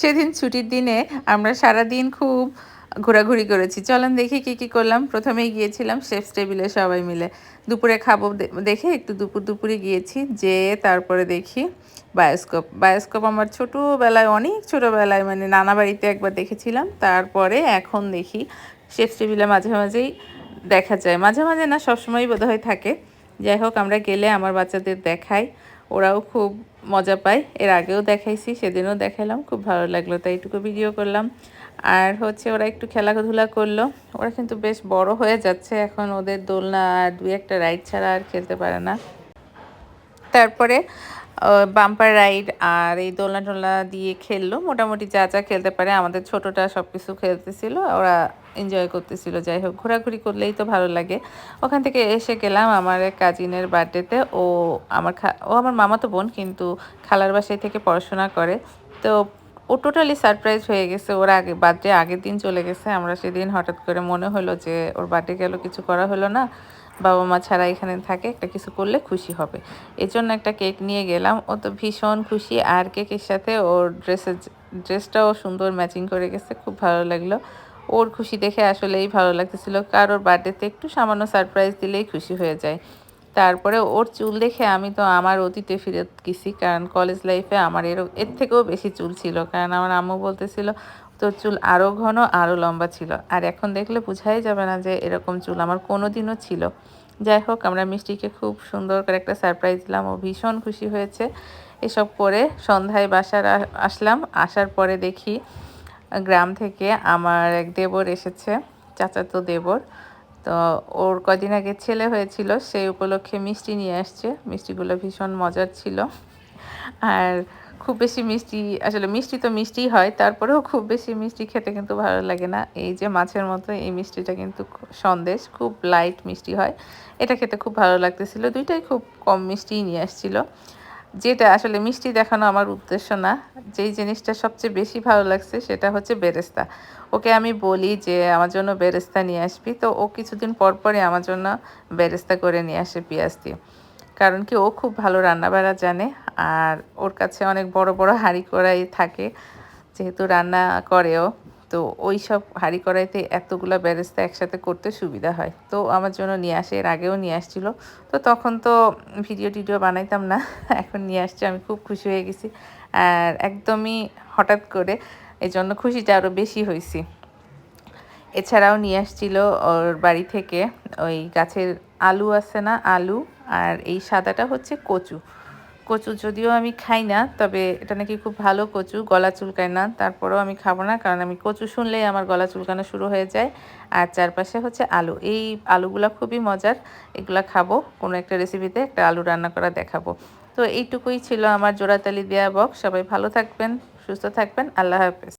সেদিন ছুটির দিনে আমরা সারা দিন খুব ঘোরাঘুরি করেছি। চলেন দেখি কি কি করলাম। প্রথমেই গিয়েছিলাম শেফ টেবিলে সবাই মিলে। দুপুরে খাব দেখে একটু দুপুর, দুপুরে গিয়েছি। যে তারপরে দেখি বায়োস্কোপ। বায়োস্কোপ আমার ছোটোবেলায়, অনেক ছোটোবেলায় মানে নানা বাড়িতে একবার দেখেছিলাম। তারপরে এখন দেখি শেফ টেবিলে মাঝে মাঝেই দেখা যায়। মাঝে মাঝে না, সবসময়ই বোধহয় থাকে। যাই হোক, আমরা গেলে আমার বাচ্চাদের দেখাই। ওরাও খুব মজা পায়। এর আগেও দেখাইছি, সেদিনও দেখালাম খুব ভালো লাগল, তাই এটুকু ভিডিও করলাম। আর হচ্ছে ওরা একটু খেলাধুলা করল, ওরা কিন্তু বেশ বড় হয়ে যাচ্ছে এখন, ওদের দোলনা আর দুই একটা রাইড ছাড়া আর খেলতে পারে না। তারপরে বাম্পার রাইড আর এই দোলনা টোলনা দিয়ে খেললো। মোটামুটি যা যা খেলতে পারে, আমাদের ছোটটা সব কিছু খেলতেছিল, ওরা এনজয় করতেছিল। যাই হোক, ঘোরাঘুরি করলেই তো ভালো লাগে। ওখান থেকে এসে গেলাম আমার এক কাজিনের বার্থডেতে ও আমার ও আমার মামাতো বোন, কিন্তু খালার বাসায় থেকে পড়াশোনা করে। তো ও টোটালি সারপ্রাইজ হয়ে গেছে। ওর আগে বার্থডে আগের দিন চলে গেছে। আমরা সেদিন হঠাৎ করে মনে হলো যে ওর বার্থডে গেল, কিছু করা হলো না। বাবা মা ছাড়া এখানে থাকে, একটা কিছু করলে খুশি হবে। এই জন্য একটা কেক নিয়ে গেলাম। ও তো ভীষণ খুশি। আর কেকের সাথে ওর ড্রেসের ড্রেসটাও সুন্দর ম্যাচিং করে গেছে। খুব ভালো লাগল। ওর খুশি দেখে আসলেই ভালো লাগতেছিল। কারোর বার্থডেতে একটু সামান্য সারপ্রাইজ দিলেই খুশি হয়ে যায়। তারপরে ওর চুল দেখে আমি তো আমার অতীতে ফিরে গেছি। কারণ কলেজ লাইফে আমার এর এর থেকেও বেশি চুল ছিল। কারণ আমার আম্মু বলতেছিল তোর চুল আরও ঘন আরও লম্বা ছিল। আর এখন দেখলে বোঝাই যাবে না যে এরকম চুল আমার কোনো দিনও ছিল। যাই হোক, আমরা মিষ্টিকে খুব সুন্দর করে একটা সারপ্রাইজ দিলাম। ও ভীষণ খুশি হয়েছে। এসব করে সন্ধ্যায় বাসার আসলাম। আসার পরে দেখি গ্রাম থেকে আমার এক দেবর এসেছে, চাচাতো দেবর। তো ওর কদিন আগে ছেলে হয়েছিল, সেই উপলক্ষে মিষ্টি নিয়ে আসছে। মিষ্টিগুলো ভীষণ মজার ছিল। আর খুব বেশি মিষ্টি, আসলে মিষ্টি তো মিষ্টিই হয়, তারপরেও খুব বেশি মিষ্টি খেতে কিন্তু ভালো লাগে না। এই যে মাছের মতো এই মিষ্টিটা কিন্তু সন্দেশ, খুব লাইট মিষ্টি হয়। এটা খেতে খুব ভালো লাগতেছিল, দুইটাই খুব কম মিষ্টিই নিয়ে আসছিল। যেটা আসলে মিষ্টি দেখানো আমার উদ্দেশ্য না। যেই জিনিসটা সবচেয়ে বেশি ভালো লাগছে সেটা হচ্ছে বেরেস্তা। ওকে আমি বলি যে, আমার জন্য বেরেস্তা নিয়ে আসবি। তো ও কিছুদিন পর পরই আমার জন্য বেরেস্তা করে নিয়ে আসে পেঁয়াজ দিয়ে। কারণ কি ও খুব ভালো রান্নাবাড়া জানে আর ওর কাছে অনেক বড় বড় হাঁড়ি কড়াই থাকে, যেহেতু রান্না করেও তো ওই সব হাঁড়ি কড়াইতে এতগুলো বেরেস্তা একসাথে করতে সুবিধা হয়। তো আমার জন্য নিয়ে আসে, এর আগেও নিয়ে আসছিল। তো তখন তো ভিডিও টিডিও বানাইতাম না, এখন নিয়ে আসছে, আমি খুব খুশি হয়ে গেছি। আর একদমই হঠাৎ করে এই জন্য খুশিটা আরও বেশি হয়েছি এছাড়াও নিয়ে আসছিল ওর বাড়ি থেকে ওই গাছের আলু আছে না, আলু, আর এই সাদাটা হচ্ছে কচু। কচু যদিও আমি খাই না, তবে এটা নাকি খুব ভালো কচু, গলা চুলকায় না, তারপরেও আমি খাব না, কারণ আমি কচু শুনলেই আমার গলা চুলকানো শুরু হয়ে যায়। আর চারপাশে হচ্ছে আলু। এই আলুগুলো খুবই মজার, এগুলা খাব, কোনো একটা রেসিপিতে একটা আলু রান্না করা দেখাবো। তো এইটুকুই ছিল আমার জোড়াতালি দেওয়া বক সবাই ভালো থাকবেন, সুস্থ থাকবেন, আল্লাহ হাফেজ।